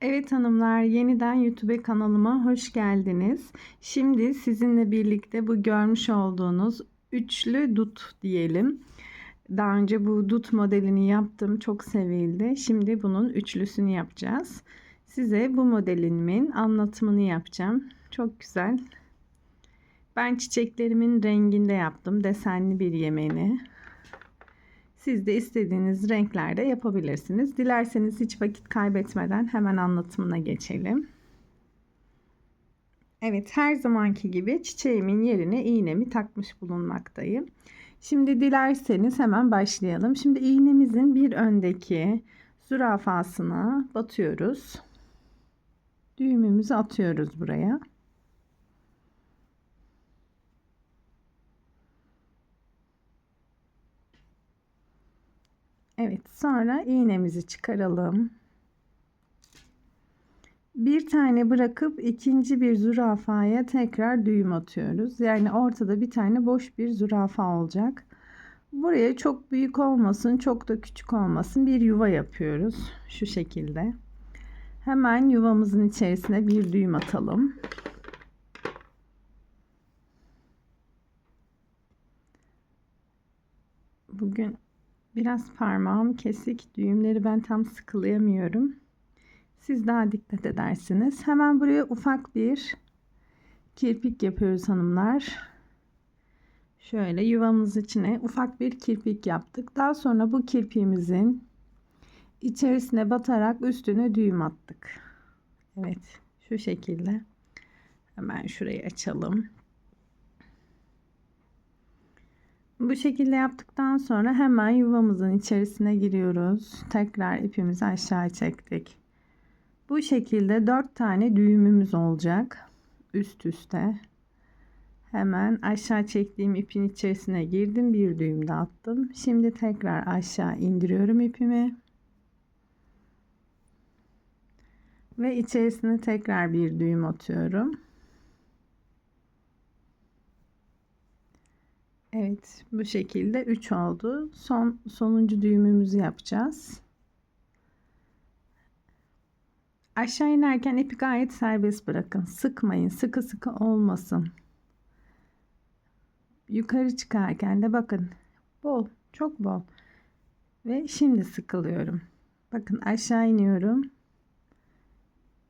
Evet hanımlar, yeniden YouTube kanalıma hoş geldiniz. Şimdi sizinle birlikte bu görmüş olduğunuz üçlü dut diyelim. Daha önce bu dut modelini yaptım, çok sevildi. Şimdi bunun üçlüsünü yapacağız. Size bu modelimin anlatımını yapacağım. Çok güzel. Ben çiçeklerimin renginde yaptım, desenli bir yemeğini. Siz de istediğiniz renklerde yapabilirsiniz. Dilerseniz hiç vakit kaybetmeden hemen anlatımına geçelim. Evet her zamanki gibi çiçeğimin yerine iğnemi takmış bulunmaktayım. Şimdi dilerseniz hemen başlayalım. Şimdi iğnemizin bir öndeki zürafasına batıyoruz. Düğümümüzü atıyoruz buraya. Evet sonra iğnemizi çıkaralım. Bir tane bırakıp ikinci bir zürafaya tekrar düğüm atıyoruz. Yani ortada bir tane boş bir zürafa olacak. Buraya çok büyük olmasın, çok da küçük olmasın bir yuva yapıyoruz. Şu şekilde. Hemen yuvamızın içerisine bir düğüm atalım. Bugün Biraz parmağım kesik. Düğümleri ben tam sıkılayamıyorum. Siz daha dikkat edersiniz. Hemen buraya ufak bir kirpik yapıyoruz hanımlar. Şöyle yuvamız içine ufak bir kirpik yaptık. Daha sonra bu kirpiğimizin içerisine batarak üstüne düğüm attık. Evet şu şekilde. Hemen şurayı açalım. Bu şekilde yaptıktan sonra hemen yuvamızın içerisine giriyoruz. Tekrar ipimizi aşağı çektik. Bu şekilde 4 tane düğümümüz olacak. Üst üste. Hemen aşağı çektiğim ipin içerisine girdim. Bir düğüm de attım. Şimdi tekrar aşağı indiriyorum ipimi. Ve içerisine tekrar bir düğüm atıyorum. Evet bu şekilde 3 oldu. Son sonuncu düğümümüzü yapacağız. Aşağı inerken ipi gayet serbest bırakın. Sıkmayın. Sıkı sıkı olmasın. Yukarı çıkarken de bakın bol, çok bol. Ve şimdi sıkılıyorum. Bakın aşağı iniyorum.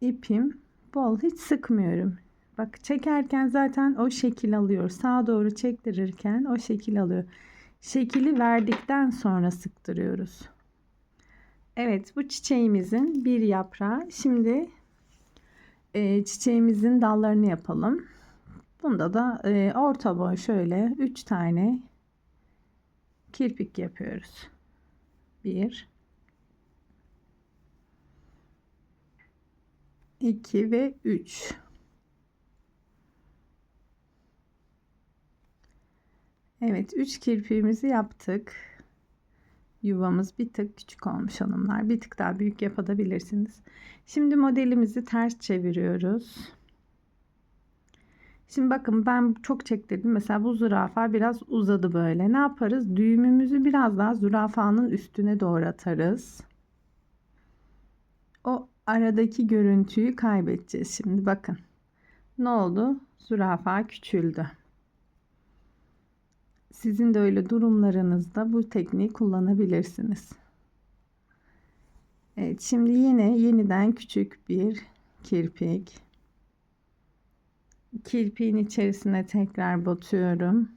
İpim bol, hiç sıkmıyorum. Bak çekerken zaten o şekil alıyor. Sağa doğru çektirirken o şekil alıyor. Şekili verdikten sonra sıktırıyoruz. Evet bu çiçeğimizin bir yaprağı. Şimdi e, çiçeğimizin dallarını yapalım. Bunda da e, orta boy şöyle 3 tane kirpik yapıyoruz. 1 2 ve 3 Evet 3 kirpiğimizi yaptık. Yuvamız bir tık küçük olmuş hanımlar. Bir tık daha büyük yapabilirsiniz. Şimdi modelimizi ters çeviriyoruz. Şimdi bakın ben çok çektirdim. Mesela bu zürafa biraz uzadı böyle. Ne yaparız? Düğümümüzü biraz daha zürafanın üstüne doğru atarız. O aradaki görüntüyü kaybedeceğiz. Şimdi bakın. Ne oldu? Zürafa küçüldü. Sizin de öyle durumlarınızda bu tekniği kullanabilirsiniz. Evet şimdi yine yeniden küçük bir kirpik. Kirpiğin içerisine tekrar batıyorum.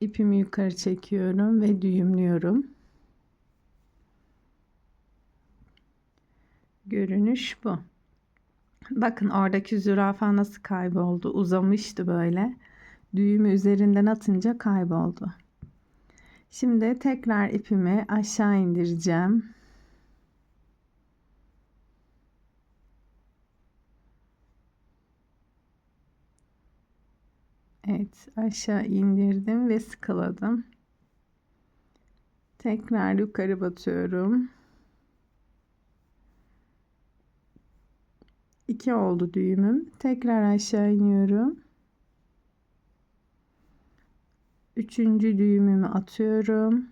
İpimi yukarı çekiyorum ve düğümlüyorum. Görünüş bu. Bakın oradaki zürafa nasıl kayboldu. Uzamıştı böyle düğümü üzerinden atınca kayboldu. Şimdi tekrar ipimi aşağı indireceğim. Evet aşağı indirdim ve sıkaladım. Tekrar yukarı batıyorum. 2 oldu düğümüm. Tekrar aşağı iniyorum. Üçüncü düğümümü atıyorum.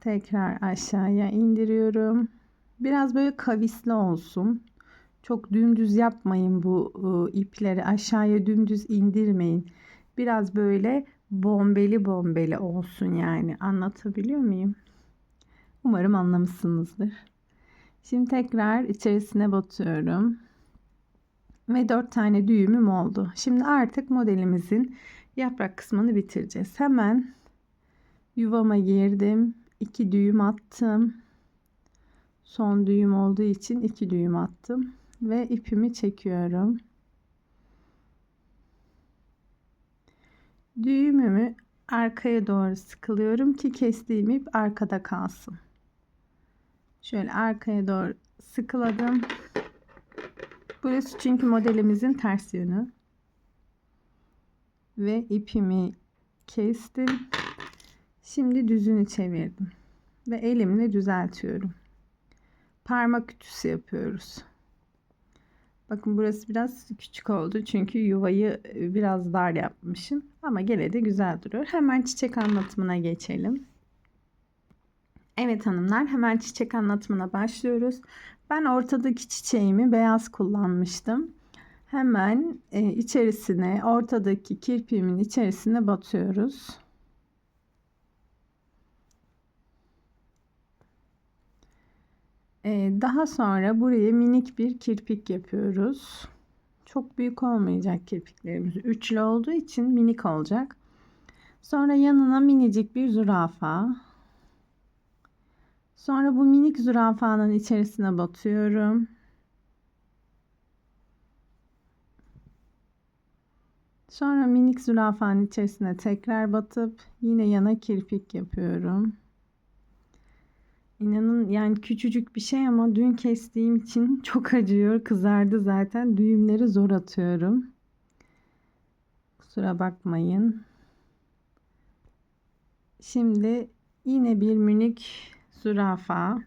Tekrar aşağıya indiriyorum. Biraz böyle kavisli olsun. Çok dümdüz yapmayın bu ıı, ipleri. Aşağıya dümdüz indirmeyin. Biraz böyle bombeli bombeli olsun yani. Anlatabiliyor muyum? Umarım anlamışsınızdır. Şimdi tekrar içerisine batıyorum. Ve 4 tane düğümüm oldu. Şimdi artık modelimizin yaprak kısmını bitireceğiz. Hemen yuvama girdim. 2 düğüm attım. Son düğüm olduğu için 2 düğüm attım ve ipimi çekiyorum. Düğümümü arkaya doğru sıkılıyorum ki kestiğim ip arkada kalsın. Şöyle arkaya doğru sıkıladım. Burası çünkü modelimizin ters yönü. Ve ipimi kestim. Şimdi düzünü çevirdim. Ve elimle düzeltiyorum. Parmak ütüsü yapıyoruz. Bakın burası biraz küçük oldu çünkü yuvayı biraz dar yapmışım. Ama gene de güzel duruyor. Hemen çiçek anlatımına geçelim. Evet hanımlar hemen çiçek anlatımına başlıyoruz. Ben ortadaki çiçeğimi beyaz kullanmıştım. Hemen e, içerisine ortadaki kirpiğimin içerisine batıyoruz. E, daha sonra buraya minik bir kirpik yapıyoruz. Çok büyük olmayacak kirpiklerimiz. Üçlü olduğu için minik olacak. Sonra yanına minicik bir zürafa. Sonra bu minik zürafanın içerisine batıyorum. Sonra minik zürafanın içerisine tekrar batıp yine yana kirpik yapıyorum. İnanın yani küçücük bir şey ama dün kestiğim için çok acıyor. Kızardı zaten. Düğümleri zor atıyorum. Kusura bakmayın. Şimdi yine bir minik zürafa.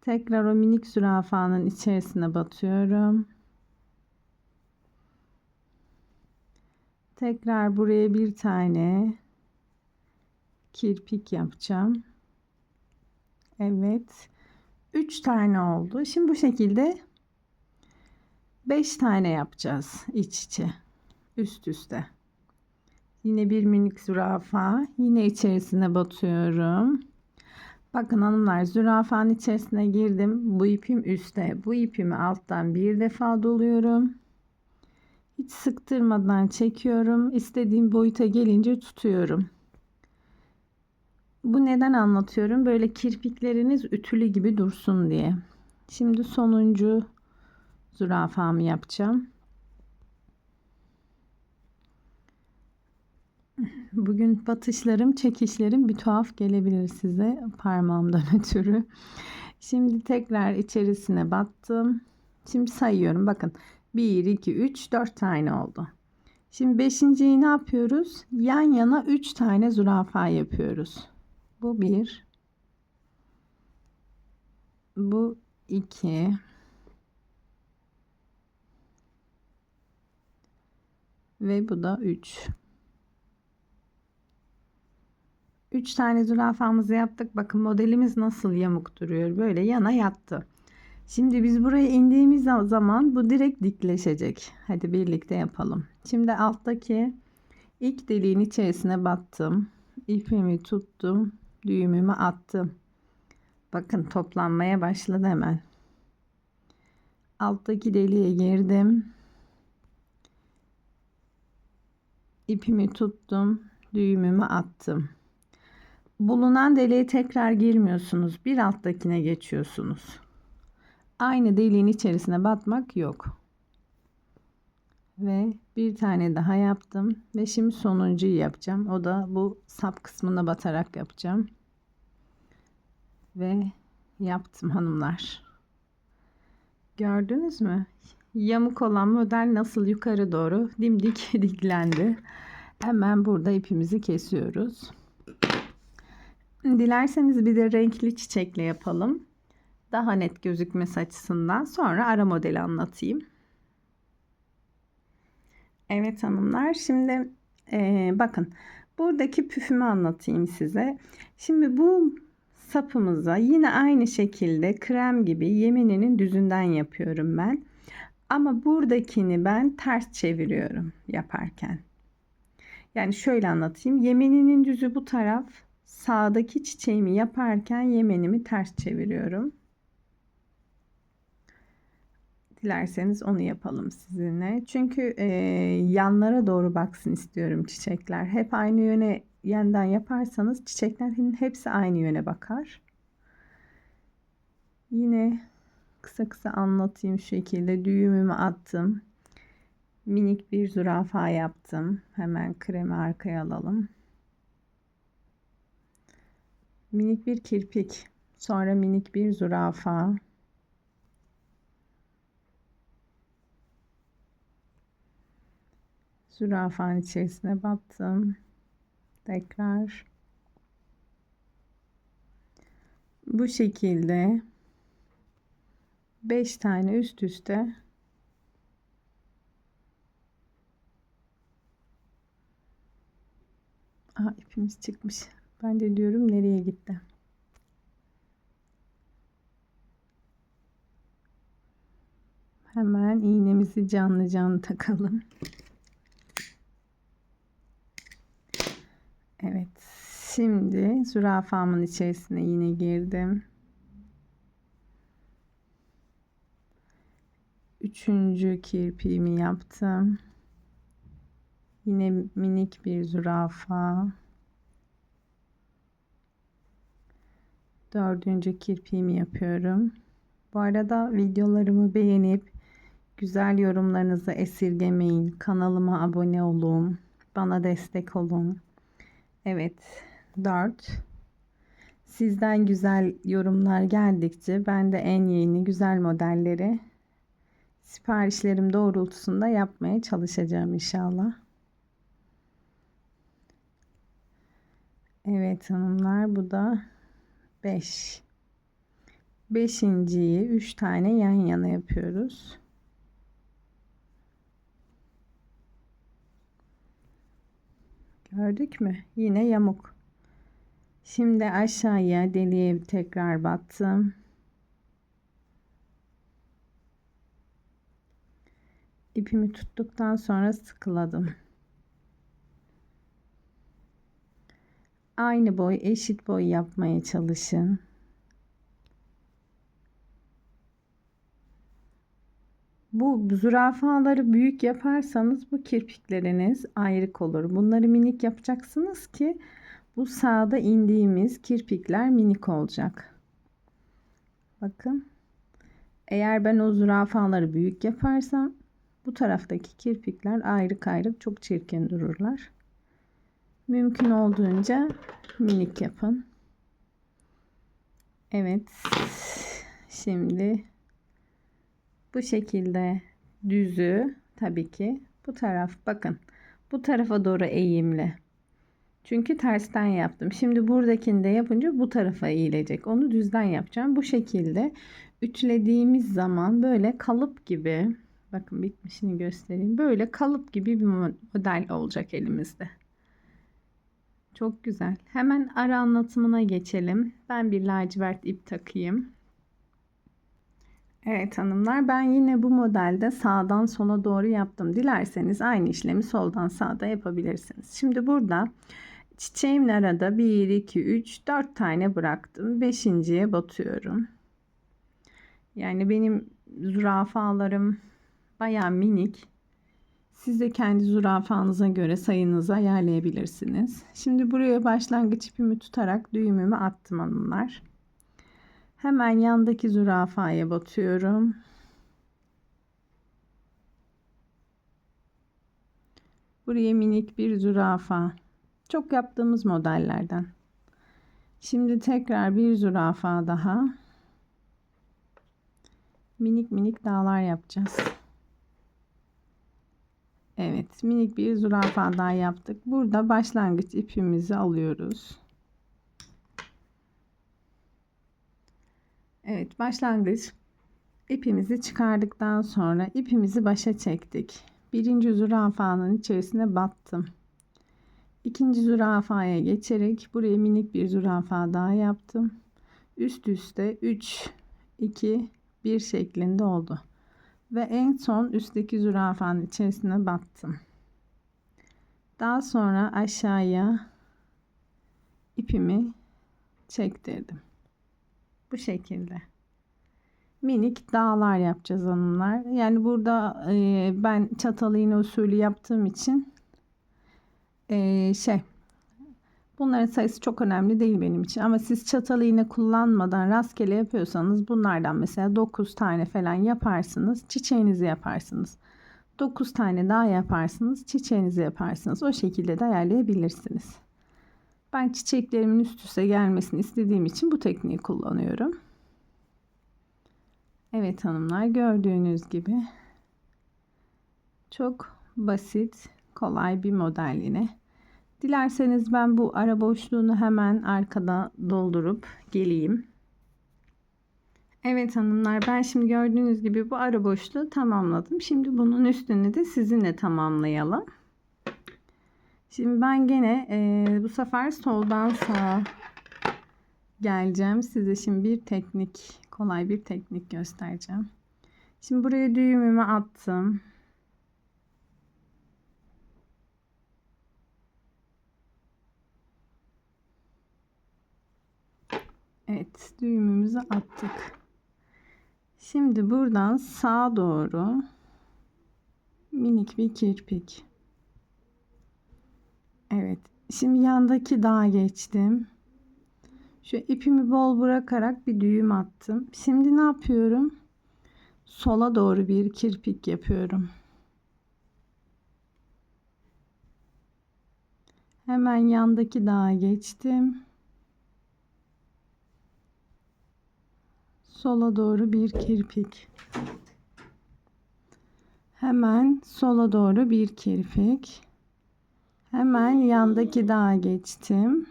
Tekrar o minik zürafanın içerisine batıyorum. Tekrar buraya bir tane kirpik yapacağım. Evet. 3 tane oldu. Şimdi bu şekilde 5 tane yapacağız iç içe. Üst üste. Yine bir minik zürafa. Yine içerisine batıyorum. Bakın hanımlar zürafanın içerisine girdim. Bu ipim üstte. Bu ipimi alttan bir defa doluyorum. Hiç sıktırmadan çekiyorum. İstediğim boyuta gelince tutuyorum. Bu neden anlatıyorum? Böyle kirpikleriniz ütülü gibi dursun diye. Şimdi sonuncu zürafamı yapacağım. Bugün batışlarım, çekişlerim bir tuhaf gelebilir size parmağımdan ötürü. Şimdi tekrar içerisine battım. Şimdi sayıyorum. Bakın 1, 2, 3, 4 tane oldu. Şimdi beşinciyi ne yapıyoruz? Yan yana 3 tane zürafa yapıyoruz. Bu bir. Bu iki. Ve bu da üç. Üç tane zürafamızı yaptık. Bakın modelimiz nasıl yamuk duruyor. Böyle yana yattı. Şimdi biz buraya indiğimiz zaman bu direkt dikleşecek. Hadi birlikte yapalım. Şimdi alttaki ilk deliğin içerisine battım. İpimi tuttum düğümümü attım. Bakın toplanmaya başladı hemen. Alttaki deliğe girdim. İpimi tuttum. Düğümümü attım. Bulunan deliğe tekrar girmiyorsunuz. Bir alttakine geçiyorsunuz. Aynı deliğin içerisine batmak yok. Ve bir tane daha yaptım. Ve şimdi sonuncuyu yapacağım. O da bu sap kısmına batarak yapacağım. Ve yaptım hanımlar. Gördünüz mü? Yamuk olan model nasıl yukarı doğru dimdik diklendi. Hemen burada ipimizi kesiyoruz. Dilerseniz bir de renkli çiçekle yapalım. Daha net gözükmesi açısından. Sonra ara modeli anlatayım. Evet hanımlar şimdi e, bakın Buradaki püfümü anlatayım size. Şimdi bu sapımıza yine aynı şekilde krem gibi yemeninin düzünden yapıyorum ben. Ama buradakini ben ters çeviriyorum yaparken. Yani şöyle anlatayım. Yemeninin düzü bu taraf. Sağdaki çiçeğimi yaparken yemenimi ters çeviriyorum. Dilerseniz onu yapalım sizinle. Çünkü e, yanlara doğru baksın istiyorum çiçekler. Hep aynı yöne yeniden yaparsanız çiçeklerin hepsi aynı yöne bakar. Yine kısa kısa anlatayım şekilde düğümümü attım. Minik bir zürafa yaptım. Hemen kremi arkaya alalım. Minik bir kirpik. Sonra minik bir zürafa. Zürafanın içerisine battım. Tekrar. Bu şekilde 5 tane üst üste Aha, ipimiz çıkmış. Ben de diyorum nereye gitti. Hemen iğnemizi canlı canlı takalım. Evet. Şimdi zürafamın içerisine yine girdim. Üçüncü kirpiğimi yaptım. Yine minik bir zürafa. Dördüncü kirpiğimi yapıyorum. Bu arada videolarımı beğenip güzel yorumlarınızı esirgemeyin. Kanalıma abone olun. Bana destek olun. Evet. 4. Sizden güzel yorumlar geldikçe ben de en yeni güzel modelleri siparişlerim doğrultusunda yapmaya çalışacağım inşallah. Evet hanımlar bu da 5. Beşinciyi 3 tane yan yana yapıyoruz. Gördük mü? Yine yamuk. Şimdi aşağıya deliğe tekrar battım. İpimi tuttuktan sonra sıkıladım. Aynı boy, eşit boy yapmaya çalışın. Bu zürafaları büyük yaparsanız bu kirpikleriniz ayrık olur. Bunları minik yapacaksınız ki bu sağda indiğimiz kirpikler minik olacak. Bakın. Eğer ben o zürafaları büyük yaparsam bu taraftaki kirpikler ayrı ayrı çok çirkin dururlar. Mümkün olduğunca minik yapın. Evet. Şimdi bu şekilde düzü tabii ki bu taraf bakın bu tarafa doğru eğimli. Çünkü tersten yaptım. Şimdi buradakini de yapınca bu tarafa eğilecek. Onu düzden yapacağım. Bu şekilde ütülediğimiz zaman böyle kalıp gibi bakın bitmişini göstereyim. Böyle kalıp gibi bir model olacak elimizde. Çok güzel. Hemen ara anlatımına geçelim. Ben bir lacivert ip takayım. Evet hanımlar ben yine bu modelde sağdan sola doğru yaptım. Dilerseniz aynı işlemi soldan sağda yapabilirsiniz. Şimdi burada çiçeğimin arada 1, 2, 3, 4 tane bıraktım. Beşinciye batıyorum. Yani benim zürafalarım baya minik. Siz de kendi zürafanıza göre sayınızı ayarlayabilirsiniz. Şimdi buraya başlangıç ipimi tutarak düğümümü attım hanımlar. Hemen yandaki zürafaya batıyorum. Buraya minik bir zürafa. Çok yaptığımız modellerden. Şimdi tekrar bir zürafa daha. Minik minik dağlar yapacağız. Evet minik bir zürafa daha yaptık. Burada başlangıç ipimizi alıyoruz. Evet başlangıç ipimizi çıkardıktan sonra ipimizi başa çektik. Birinci zürafanın içerisine battım. İkinci zürafaya geçerek buraya minik bir zürafa daha yaptım. Üst üste 3, 2, 1 şeklinde oldu. Ve en son üstteki zürafanın içerisine battım. Daha sonra aşağıya ipimi çektirdim. Bu şekilde. Minik dağlar yapacağız hanımlar. Yani burada e, ben çatalı iğne usulü yaptığım için e, şey bunların sayısı çok önemli değil benim için. Ama siz çatalı iğne kullanmadan rastgele yapıyorsanız bunlardan mesela 9 tane falan yaparsınız. Çiçeğinizi yaparsınız. 9 tane daha yaparsınız. Çiçeğinizi yaparsınız. O şekilde de ayarlayabilirsiniz. Ben çiçeklerimin üst üste gelmesini istediğim için bu tekniği kullanıyorum. Evet hanımlar gördüğünüz gibi çok basit, kolay bir model yine. Dilerseniz ben bu ara boşluğunu hemen arkada doldurup geleyim. Evet hanımlar ben şimdi gördüğünüz gibi bu ara boşluğu tamamladım. Şimdi bunun üstünü de sizinle tamamlayalım. Şimdi ben gene e, bu sefer soldan sağa geleceğim. Size şimdi bir teknik, kolay bir teknik göstereceğim. Şimdi buraya düğümümü attım. Evet, düğümümüzü attık. Şimdi buradan sağa doğru minik bir kirpik. Evet. Şimdi yandaki dağa geçtim. Şu ipimi bol bırakarak bir düğüm attım. Şimdi ne yapıyorum? Sola doğru bir kirpik yapıyorum. Hemen yandaki dağa geçtim. Sola doğru bir kirpik. Hemen sola doğru bir kirpik. Hemen yandaki dağa geçtim.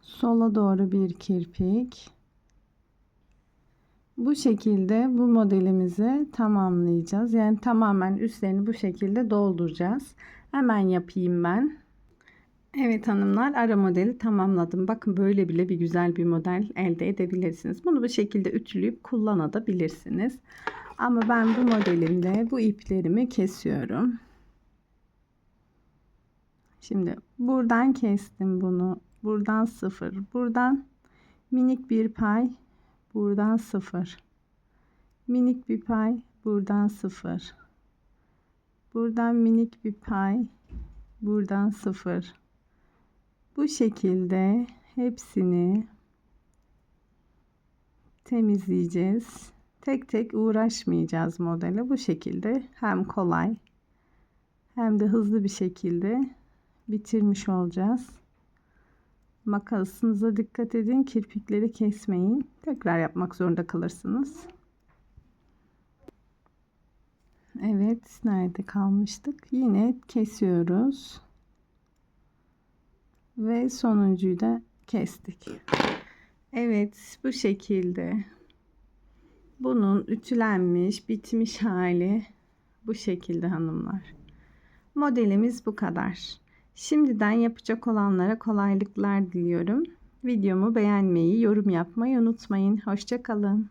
Sola doğru bir kirpik. Bu şekilde bu modelimizi tamamlayacağız. Yani tamamen üstlerini bu şekilde dolduracağız. Hemen yapayım ben. Evet hanımlar ara modeli tamamladım. Bakın böyle bile bir güzel bir model elde edebilirsiniz. Bunu bu şekilde ütüleyip kullanabilirsiniz. Ama ben bu modelimde bu iplerimi kesiyorum. Şimdi buradan kestim bunu. Buradan sıfır. Buradan minik bir pay. Buradan sıfır. Minik bir pay. Buradan sıfır. Buradan minik bir pay. Buradan sıfır. Bu şekilde hepsini temizleyeceğiz. Tek tek uğraşmayacağız modele. Bu şekilde hem kolay hem de hızlı bir şekilde bitirmiş olacağız. Makasınıza dikkat edin. Kirpikleri kesmeyin. Tekrar yapmak zorunda kalırsınız. Evet. Nerede kalmıştık? Yine kesiyoruz. Ve sonuncuyu da kestik. Evet. Bu şekilde. Bunun ütülenmiş, bitmiş hali bu şekilde hanımlar. Modelimiz bu kadar. Şimdiden yapacak olanlara kolaylıklar diliyorum. Videomu beğenmeyi, yorum yapmayı unutmayın. Hoşçakalın.